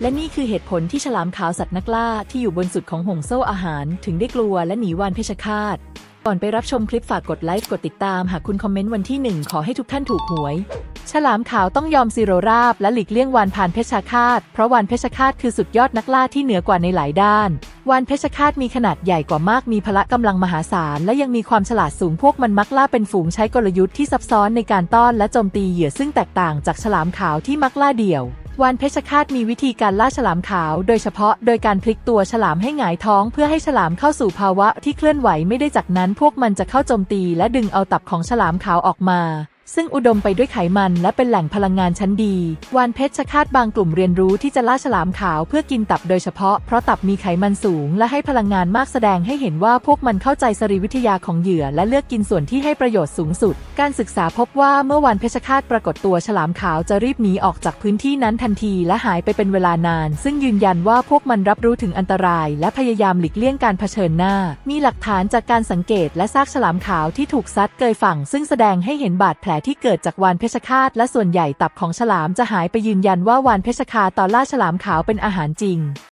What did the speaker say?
และนี่คือเหตุผลที่ฉลามขาวสัตว์นักล่าที่อยู่บนสุดของห่วงโซ่อาหาร ถึงได้กลัวและหนีวานเพชฌฆาต ก่อนไปรับชมคลิปฝากกดไลค์กดติดตามหากคุณคอมเมนต์วันที่หนึ่งขอให้ทุกท่านถูกหวย ฉลามขาวต้องยอมซีโรราบและหลีกเลี่ยงวานพานเพชฌฆาต เพราะวานเพชฌฆาตคือสุดยอดนักล่าที่เหนือกว่าในหลายด้าน วานเพชฌฆาตมีขนาดใหญ่กว่ามากมีพละกำลังมหาศาลและยังมีความฉลาดสูงพวกมันมักล่าเป็นฝูงใช้กลยุทธ์ที่ซับซ้อนในการต้อนและโจมตีเหยื่อซึ่งแตกต่างจากฉลามขาวที่มักล่าเดี่ยว วานเพชฌฆาตมีวิธีการล่าฉลามขาว โดยเฉพาะโดยการพลิกตัวฉลามให้หงายท้อง เพื่อให้ฉลามเข้าสู่ภาวะที่เคลื่อนไหวไม่ได้จากนั้นพวกมันจะเข้าโจมตีและดึงเอาตับของฉลามขาวออกมา ซึ่งอุดมไปด้วยไขมันและเป็นแหล่งพลังงานชั้นดี วานเพชฌฆาตบางกลุ่มเรียนรู้ที่จะล่าฉลามขาวเพื่อกินตับโดยเฉพาะ เพราะตับมีไขมันสูงและให้พลังงานมากแสดงให้เห็นว่าพวกมันเข้าใจสรีวิทยาของเหยื่อและเลือกกินส่วนที่ให้ประโยชน์สูงสุด การศึกษาพบว่าเมื่อวานเพชฌฆาตปรากฏตัวฉลามขาวจะรีบหนีออกจากพื้นที่นั้นทันทีและหายไปเป็นเวลานาน ซึ่งยืนยันว่าพวกมันรับรู้ถึงอันตราย และพยายามหลีกเลี่ยงการเผชิญหน้า มีหลักฐานจากการสังเกตและซากฉลามขาวที่ถูกซัดเกยฝั่ง ซึ่งแสดงให้เห็นบาดแผลที่เกิดจากวานเพชฌฆาตและส่วนใหญ่ตับของฉลามจะหายไปยืนยันว่าวานเพชฌฆาตตอนล่าฉลามขาวเป็นอาหารจริง